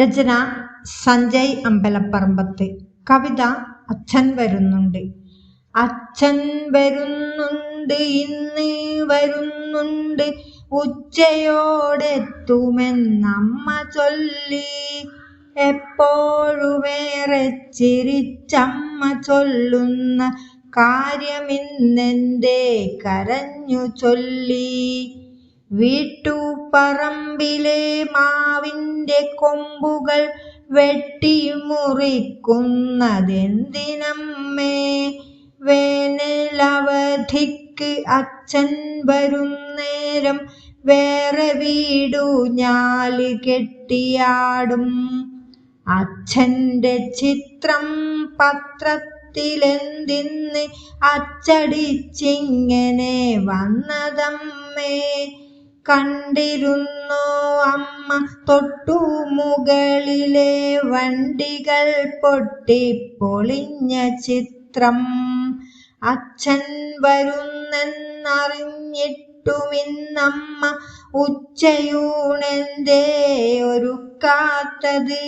രചന സഞ്ജയ് അമ്പലപ്പറമ്പത്ത്. കവിത അച്ഛൻ വരുന്നുണ്ട്. അച്ഛൻ വരുന്നുണ്ട് ഇന്ന് വരുന്നുണ്ട്. ഉച്ചയോടെത്തുമെന്നമ്മ ചൊല്ലി. എപ്പോഴുമേറെ ചിരിച്ചമ്മ ചൊല്ലുന്ന കാര്യമിന്നെന്തേ കരഞ്ഞു ചൊല്ലി. വീട്ടുപറമ്പിലെ മാവിന്റെ കൊമ്പുകൾ വെട്ടി മുറിക്കുന്നതെന്തിനമ്മേ വേനലവധിക്ക് അച്ഛൻ വരുന്നേരം വേറെ വീടു ഞാൽ കെട്ടിയാടും. അച്ഛന്റെ ചിത്രം പത്രത്തിലെന്തിന്ന് അച്ചടിച്ചിങ്ങനെ വന്നതമ്മേ? കണ്ടിരുന്നോ അമ്മ തൊട്ടു മുകളിലെ വണ്ടികൾ പൊട്ടിപ്പൊളിഞ്ഞ ചിത്രം. അച്ഛൻ വരുന്നെന്നറിഞ്ഞിട്ടുമിന്നമ്മ ഉച്ചയൂണെന്തേ ഒരുക്കാത്തത്.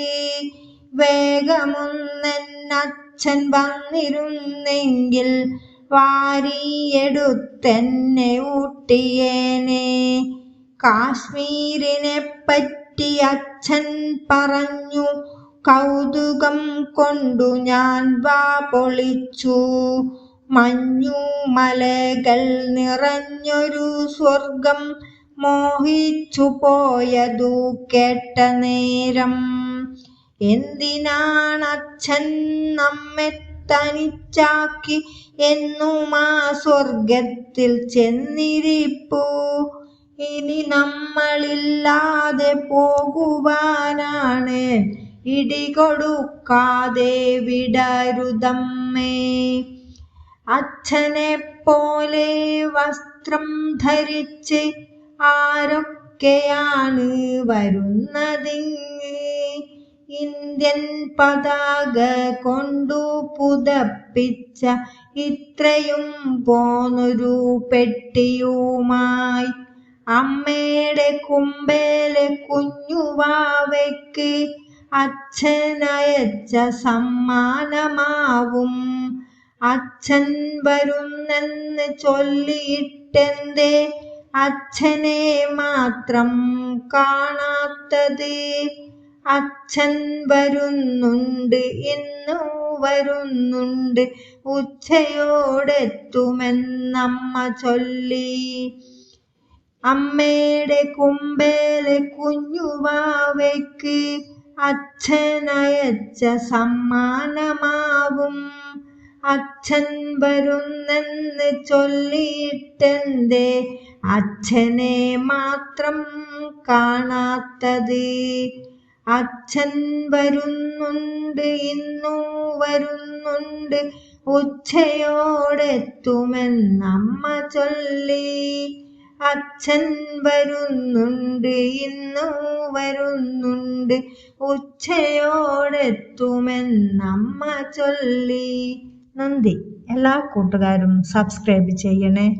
വേഗമൊന്നെന്നച്ഛൻ വന്നിരുന്നെങ്കിൽ വാരിയെടുത്തെന്നെ ഊട്ടിയേനെ. കാശ്മീരിനെ പറ്റി അച്ഛൻ പറഞ്ഞു. കൗതുകം കൊണ്ടു ഞാൻ വാ പൊളിച്ചു. മഞ്ഞുമലകൾ നിറഞ്ഞൊരു സ്വർഗം മോഹിച്ചു പോയതു കേട്ട നേരം. എന്തിനാണച്ഛൻ നമ്മെ തനിച്ചാക്കി എന്നും ആ സ്വർഗത്തിൽ ചെന്നിരിപ്പു? ഇനി നമ്മളില്ലാതെ പോകുവാനാണ്. ഇടികൊടുക്കാതെ വിടരുതമ്മേ. അച്ഛനെ പോലെ വസ്ത്രം ധരിച്ച് ആരൊക്കെയാണ് വരുന്നതിങ്ങ്? ഇന്ത്യൻ പതാക കൊണ്ടു പുതപ്പിച്ച ഇത്രയും പോന്നൊരു പെട്ടിയുമായി അമ്മയുടെ കുമ്പേലെ കുഞ്ഞുവാവയ്ക്ക് അച്ഛനയച്ച സമ്മാനമാവും. അച്ഛൻ വരുന്നെന്ന് ചൊല്ലിയിട്ടെന്തേ അച്ഛനെ മാത്രം കാണാത്തത്? അച്ഛൻ വരുന്നുണ്ട് ഇന്നു വരുന്നുണ്ട് ഉച്ചയോടെത്തുമെന്നമ്മ ചൊല്ലി. അമ്മയുടെ കുമ്പേലെ കുഞ്ഞുവാവയ്ക്ക് അച്ഛനയച്ച സമ്മാനമാവും അച്ഛൻ വരുന്നെന്ന് ചൊല്ലിയിട്ടെന്തേ അച്ഛനെ മാത്രം കാണാത്തത്. അച്ഛൻ വരുന്നുണ്ട് ഇന്നു വരുന്നുണ്ട് ഉച്ചയോടെത്തുമെന്നമ്മ ചൊല്ലി. അച്ഛൻ വരുന്നുണ്ട് ഇന്നു വരുന്നുണ്ട്. ഉച്ചയോടെത്തുമെന്നമ്മ ചൊല്ലി. നന്ദി. എല്ലാ കൂട്ടുകാരും സബ്സ്ക്രൈബ് ചെയ്യണേ.